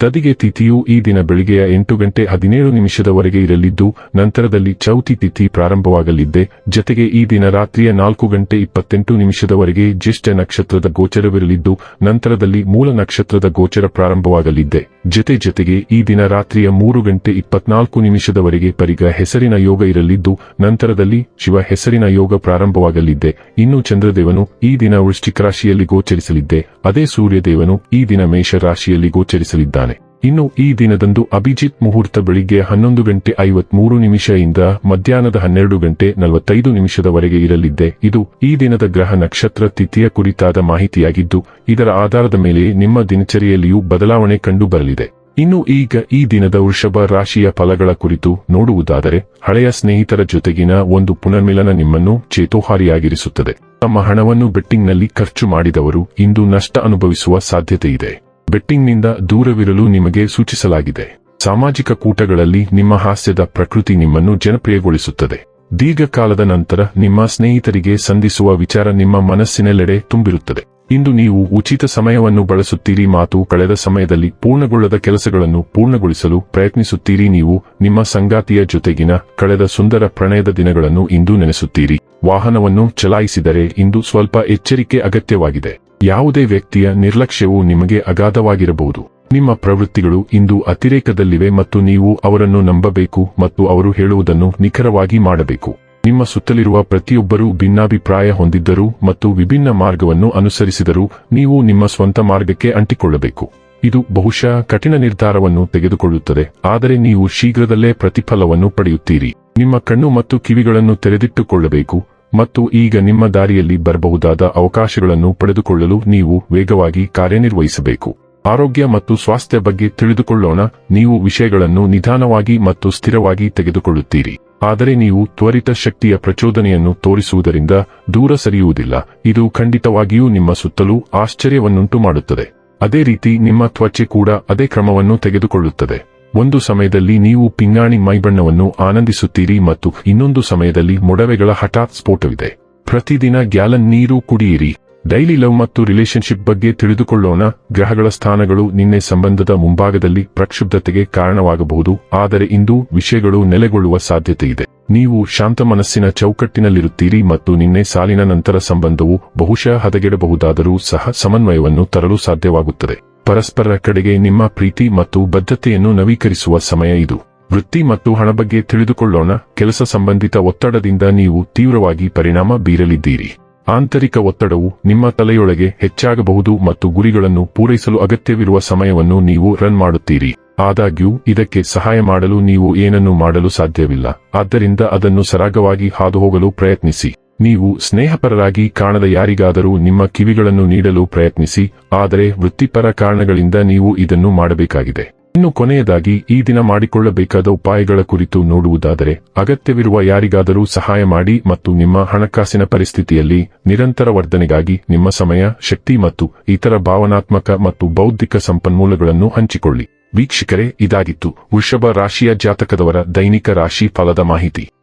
ತದಿಗೆ ತಿಥಿಯು ಈ ದಿನ ಬೆಳಿಗ್ಗೆಯ ಎಂಟು ಗಂಟೆ ಹದಿನೇಳು ನಿಮಿಷದವರೆಗೆ ಇರಲಿದ್ದು, ನಂತರದಲ್ಲಿ ಚೌತಿ ತಿಥಿ ಪ್ರಾರಂಭವಾಗಲಿದ್ದೆ. ಜತೆಗೆ ಈ ದಿನ ರಾತ್ರಿಯ ನಾಲ್ಕು ಗಂಟೆ ಇಪ್ಪತ್ತೆಂಟು ನಿಮಿಷದವರೆಗೆ ಜ್ಯೇಷ್ಠ ನಕ್ಷತ್ರದ ಗೋಚರವಿರಲಿದ್ದು, ನಂತರದಲ್ಲಿ ಮೂಲ ನಕ್ಷತ್ರದ ಗೋಚರ ಪ್ರಾರಂಭವಾಗಲಿದ್ದೆ. ಜತೆ ಜತೆಗೆ ಈ ದಿನ ರಾತ್ರಿಯ ಮೂರು ಗಂಟೆ ಇಪ್ಪತ್ನಾಲ್ಕು ನಿಮಿಷದವರೆಗೆ ಪರಿಗ ಹೆಸರಿನ ಯೋಗ ಇರಲಿದ್ದು, ನಂತರದಲ್ಲಿ ಶಿವ ಹೆಸರಿನ ಯೋಗ ಪ್ರಾರಂಭವಾಗಲಿದ್ದೆ. ಇನ್ನು ಚಂದ್ರದೇವನು ಈ ದಿನ ವೃಶ್ಚಿಕ ರಾಶಿಯಲ್ಲಿ ಗೋಚರಿಸಲಿದ್ದೆ. ಅದೇ ಸೂರ್ಯದೇವನು ಈ ದಿನ ಮೇಷ ರಾಶಿಯಲ್ಲಿ ಗೋಚರಿಸಲಿದ್ದಾನೆ. ಇನ್ನು ಈ ದಿನದಂದು ಅಭಿಜಿತ್ ಮುಹೂರ್ತ ಬೆಳಿಗ್ಗೆ ಹನ್ನೊಂದು ಗಂಟೆ ಐವತ್ಮೂರು ನಿಮಿಷದಿಂದ ಮಧ್ಯಾಹ್ನದ ಹನ್ನೆರಡು ಗಂಟೆ ನಲವತ್ತೈದು ನಿಮಿಷದವರೆಗೆ ಇರಲಿದ್ದೆ. ಇದು ಈ ದಿನದ ಗ್ರಹ ನಕ್ಷತ್ರ ತಿಥಿಯ ಕುರಿತಾದ ಮಾಹಿತಿಯಾಗಿದ್ದು, ಇದರ ಆಧಾರದ ಮೇಲೆ ನಿಮ್ಮ ದಿನಚರಿಯಲ್ಲಿಯೂ ಬದಲಾವಣೆ ಕಂಡು ಬರಲಿದೆ ಇನ್ನು ಈಗ ಈ ದಿನದ ವೃಷಭ ರಾಶಿಯ ಫಲಗಳ ಕುರಿತು ನೋಡುವುದಾದರೆ, ಹಳೆಯ ಸ್ನೇಹಿತರ ಜೊತೆಗಿನ ಒಂದು ಪುನರ್ಮಿಲನ ನಿಮ್ಮನ್ನು ಚೇತೋಹಾರಿಯಾಗಿರಿಸುತ್ತದೆ. ತಮ್ಮ ಹಣವನ್ನು ಬೆಟ್ಟಿಂಗ್ನಲ್ಲಿ ಖರ್ಚು ಮಾಡಿದವರು ಇಂದು ನಷ್ಟ ಅನುಭವಿಸುವ ಸಾಧ್ಯತೆ ಇದೆ ಬೆಟ್ಟಿಂಗ್ನಿಂದ ದೂರವಿರಲು ನಿಮಗೆ ಸೂಚಿಸಲಾಗಿದೆ. ಸಾಮಾಜಿಕ ಕೂಟಗಳಲ್ಲಿ ನಿಮ್ಮ ಹಾಸ್ಯದ ಪ್ರಕೃತಿ ನಿಮ್ಮನ್ನು ಜನಪ್ರಿಯಗೊಳಿಸುತ್ತದೆ. ದೀರ್ಘಕಾಲದ ನಂತರ ನಿಮ್ಮ ಸ್ನೇಹಿತರಿಗೆ ಸಂಧಿಸುವ ವಿಚಾರ ನಿಮ್ಮ ಮನಸ್ಸಿನೆಲ್ಲೆಡೆ ತುಂಬಿರುತ್ತದೆ. ಇಂದು ನೀವು ಉಚಿತ ಸಮಯವನ್ನು ಬಳಸುತ್ತೀರಿ ಮಾತು ಕಳೆದ ಸಮಯದಲ್ಲಿ ಪೂರ್ಣಗೊಳ್ಳದ ಕೆಲಸಗಳನ್ನು ಪೂರ್ಣಗೊಳಿಸಲು ಪ್ರಯತ್ನಿಸುತ್ತೀರಿ ನೀವು ನಿಮ್ಮ ಸಂಗಾತಿಯ ಜೊತೆಗಿನ ಕಳೆದ ಸುಂದರ ಪ್ರಣಯದ ದಿನಗಳನ್ನು ಇಂದು ನೆನೆಸುತ್ತೀರಿ. ವಾಹನವನ್ನು ಚಲಾಯಿಸಿದರೆ ಇಂದು ಸ್ವಲ್ಪ ಎಚ್ಚರಿಕೆ ಅಗತ್ಯವಾಗಿದೆ. ಯಾವುದೇ ವ್ಯಕ್ತಿಯ ನಿರ್ಲಕ್ಷ್ಯವು ನಿಮಗೆ ಅಗಾಧವಾಗಿರಬಹುದು. ನಿಮ್ಮ ಪ್ರವೃತ್ತಿಗಳು ಇಂದು ಅತಿರೇಕದಲ್ಲಿವೆ ಮತ್ತು ನೀವು ಅವರನ್ನು ನಂಬಬೇಕು ಮತ್ತು ಅವರು ಹೇಳುವುದನ್ನು ನಿಖರವಾಗಿ ಮಾಡಬೇಕು. ನಿಮ್ಮ ಸುತ್ತಲಿರುವ ಪ್ರತಿಯೊಬ್ಬರೂ ಭಿನ್ನಾಭಿಪ್ರಾಯ ಹೊಂದಿದ್ದರು ಮತ್ತು ವಿಭಿನ್ನ ಮಾರ್ಗವನ್ನು ಅನುಸರಿಸಿದರೂ ನೀವು ನಿಮ್ಮ ಸ್ವಂತ ಮಾರ್ಗಕ್ಕೆ ಅಂಟಿಕೊಳ್ಳಬೇಕು. ಇದು ಬಹುಶಃ ಕಠಿಣ ನಿರ್ಧಾರವನ್ನು ತೆಗೆದುಕೊಳ್ಳುತ್ತದೆ, ಆದರೆ ನೀವು ಶೀಘ್ರದಲ್ಲೇ ಪ್ರತಿಫಲವನ್ನು ಪಡೆಯುತ್ತೀರಿ. ನಿಮ್ಮ ಕಣ್ಣು ಮತ್ತು ಕಿವಿಗಳನ್ನು ತೆರೆದಿಟ್ಟುಕೊಳ್ಳಬೇಕು ಮತ್ತು ಈಗ ನಿಮ್ಮ ದಾರಿಯಲ್ಲಿ ಬರಬಹುದಾದ ಅವಕಾಶಗಳನ್ನು ಪಡೆದುಕೊಳ್ಳಲು ನೀವು ವೇಗವಾಗಿ ಕಾರ್ಯನಿರ್ವಹಿಸಬೇಕು. ಆರೋಗ್ಯ ಮತ್ತು ಸ್ವಾಸ್ಥ್ಯ ಬಗ್ಗೆ ತಿಳಿದುಕೊಳ್ಳೋಣ, ನೀವು ವಿಷಯಗಳನ್ನು ನಿಧಾನವಾಗಿ ಮತ್ತು ಸ್ಥಿರವಾಗಿ ತೆಗೆದುಕೊಳ್ಳುತ್ತೀರಿ. ಆದರೆ ನೀವು ತ್ವರಿತ ಶಕ್ತಿಯ ಪ್ರಚೋದನೆಯನ್ನು ತೋರಿಸುವುದರಿಂದ ದೂರ ಸರಿಯುವುದಿಲ್ಲ, ಇದು ಖಂಡಿತವಾಗಿಯೂ ನಿಮ್ಮ ಸುತ್ತಲೂ ಆಶ್ಚರ್ಯವನ್ನುಂಟು ಮಾಡುತ್ತದೆ ಅದೇ ರೀತಿ ನಿಮ್ಮ ತ್ವಚೆ ಕೂಡ ಅದೇ ಕ್ರಮವನ್ನು ತೆಗೆದುಕೊಳ್ಳುತ್ತದೆ. ಒಂದು ಸಮಯದಲ್ಲಿ ನೀವು ಪಿಂಗಾಣಿ ಮೈಬಣ್ಣವನ್ನು ಆನಂದಿಸುತ್ತೀರಿ ಮತ್ತು ಇನ್ನೊಂದು ಸಮಯದಲ್ಲಿ ಮೊಡವೆಗಳ ಹಠಾತ್ ಸ್ಫೋಟವಿದೆ. ಪ್ರತಿದಿನ ಗ್ಯಾಲನ್ ನೀರು ಕುಡಿಯಿರಿ. ಡೈಲಿ ಲವ್ ಮತ್ತು ರಿಲೇಶನ್ಶಿಪ್ ಬಗ್ಗೆ ತಿಳಿದುಕೊಳ್ಳೋಣ. ಗ್ರಹಗಳ ಸ್ಥಾನಗಳು ನಿನ್ನೆ ಸಂಬಂಧದ ಮುಂಭಾಗದಲ್ಲಿ ಪ್ರಕ್ಷುಬ್ಧತೆಗೆ ಕಾರಣವಾಗಬಹುದು, ಆದರೆ ಇಂದು ವಿಷಯಗಳು ನೆಲೆಗೊಳ್ಳುವ ಸಾಧ್ಯತೆ ಇದೆ ನೀವು ಶಾಂತ ಮನಸ್ಸಿನ ಚೌಕಟ್ಟಿನಲ್ಲಿರುತ್ತೀರಿ ಮತ್ತು ನಿನ್ನೆ ಸಾಲಿನ ನಂತರ ಸಂಬಂಧವು ಬಹುಶಃ ಹದಗೆಡಬಹುದಾದರೂ ಸಹ ಸಮನ್ವಯವನ್ನು ತರಲು ಸಾಧ್ಯವಾಗುತ್ತದೆ. ಪರಸ್ಪರರ ಕಡೆಗೆ ನಿಮ್ಮ ಪ್ರೀತಿ ಮತ್ತು ಬದ್ಧತೆಯನ್ನು ನವೀಕರಿಸುವ ಸಮಯ ಇದು. ವೃತ್ತಿ ಮತ್ತು ಹಣ ಬಗ್ಗೆ ತಿಳಿದುಕೊಳ್ಳೋಣ. ಕೆಲಸ ಸಂಬಂಧಿತ ಒತ್ತಡದಿಂದ ನೀವು ತೀವ್ರವಾಗಿ ಪರಿಣಾಮ ಬೀರಲಿದ್ದೀರಿ. ಆಂತರಿಕ ಒತ್ತಡವು ನಿಮ್ಮ ತಲೆಯೊಳಗೆ ಹೆಚ್ಚಾಗಬಹುದು ಮತ್ತು ಗುರಿಗಳನ್ನು ಪೂರೈಸಲು ಅಗತ್ಯವಿರುವ ಸಮಯವನ್ನು ನೀವು ರನ್ ಮಾಡುತ್ತೀರಿ. ಆದಾಗ್ಯೂ, ಇದಕ್ಕೆ ಸಹಾಯ ಮಾಡಲು ನೀವು ಏನನ್ನೂ ಮಾಡಲು ಸಾಧ್ಯವಿಲ್ಲ. ಆದ್ದರಿಂದ ಅದನ್ನು ಸರಾಗವಾಗಿ ಹಾದುಹೋಗಲು ಪ್ರಯತ್ನಿಸಿ. ನೀವು ಸ್ನೇಹಪರರಾಗಿ ಕಾಣದ ಯಾರಿಗಾದರೂ ನಿಮ್ಮ ಕಿವಿಗಳನ್ನು ನೀಡಲು ಪ್ರಯತ್ನಿಸಿ, ಆದರೆ ವೃತ್ತಿಪರ ಕಾರಣಗಳಿಂದ ನೀವು ಇದನ್ನು ಮಾಡಬೇಕಾಗಿದೆ. ಇನ್ನು ಕೊನೆಯದಾಗಿ, ಈ ದಿನ ಮಾಡಿಕೊಳ್ಳಬೇಕಾದ ಉಪಾಯಗಳ ಕುರಿತು ನೋಡುವುದಾದರೆ, ಅಗತ್ಯವಿರುವ ಯಾರಿಗಾದರೂ ಸಹಾಯ ಮಾಡಿ ಮತ್ತು ನಿಮ್ಮ ಹಣಕಾಸಿನ ಪರಿಸ್ಥಿತಿಯಲ್ಲಿ ನಿರಂತರ ವರ್ಧನೆಗಾಗಿ ನಿಮ್ಮ ಸಮಯ, ಶಕ್ತಿ ಮತ್ತು ಇತರ ಭಾವನಾತ್ಮಕ ಮತ್ತು ಬೌದ್ಧಿಕ ಸಂಪನ್ಮೂಲಗಳನ್ನು ಹಂಚಿಕೊಳ್ಳಿ. ವೀಕ್ಷಕರೇ, ಇದಾಗಿತ್ತು. ವೃಷಭ ರಾಶಿಯ ಜಾತಕದವರ ದೈನಿಕ ರಾಶಿ ಫಲದ ಮಾಹಿತಿ.